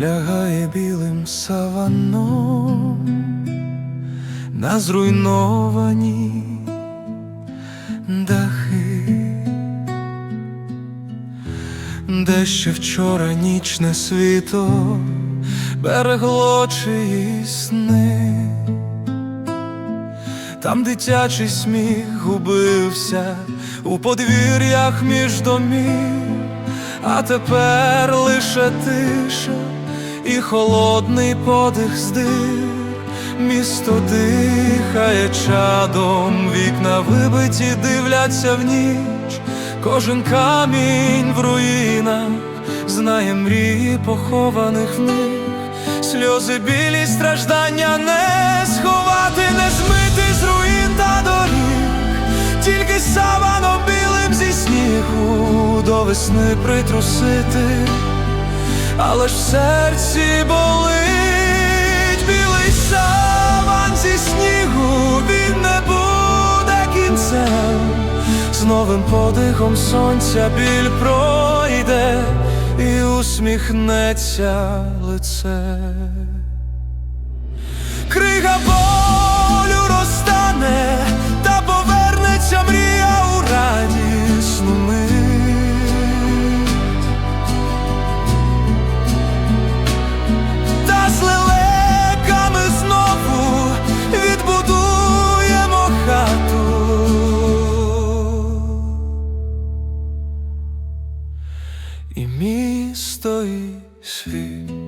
лягає білим саваном на зруйновані дахи, де ще вчора нічне світло берегло чиїсь сни. Там дитячий сміх губився у подвір'ях між домів, а тепер лише тиша і холодний подих з. Місто дихає чадом, вікна вибиті, дивляться в ніч, кожен камінь в руїнах знає мрії похованих в них, сльози білі страждання не сховати, не змити до весни притрусити, але ж в серці болить білий саван зі снігу, він не буде кінцем. З новим подихом сонця біль пройде і усміхнеться лице. і місто, і світ.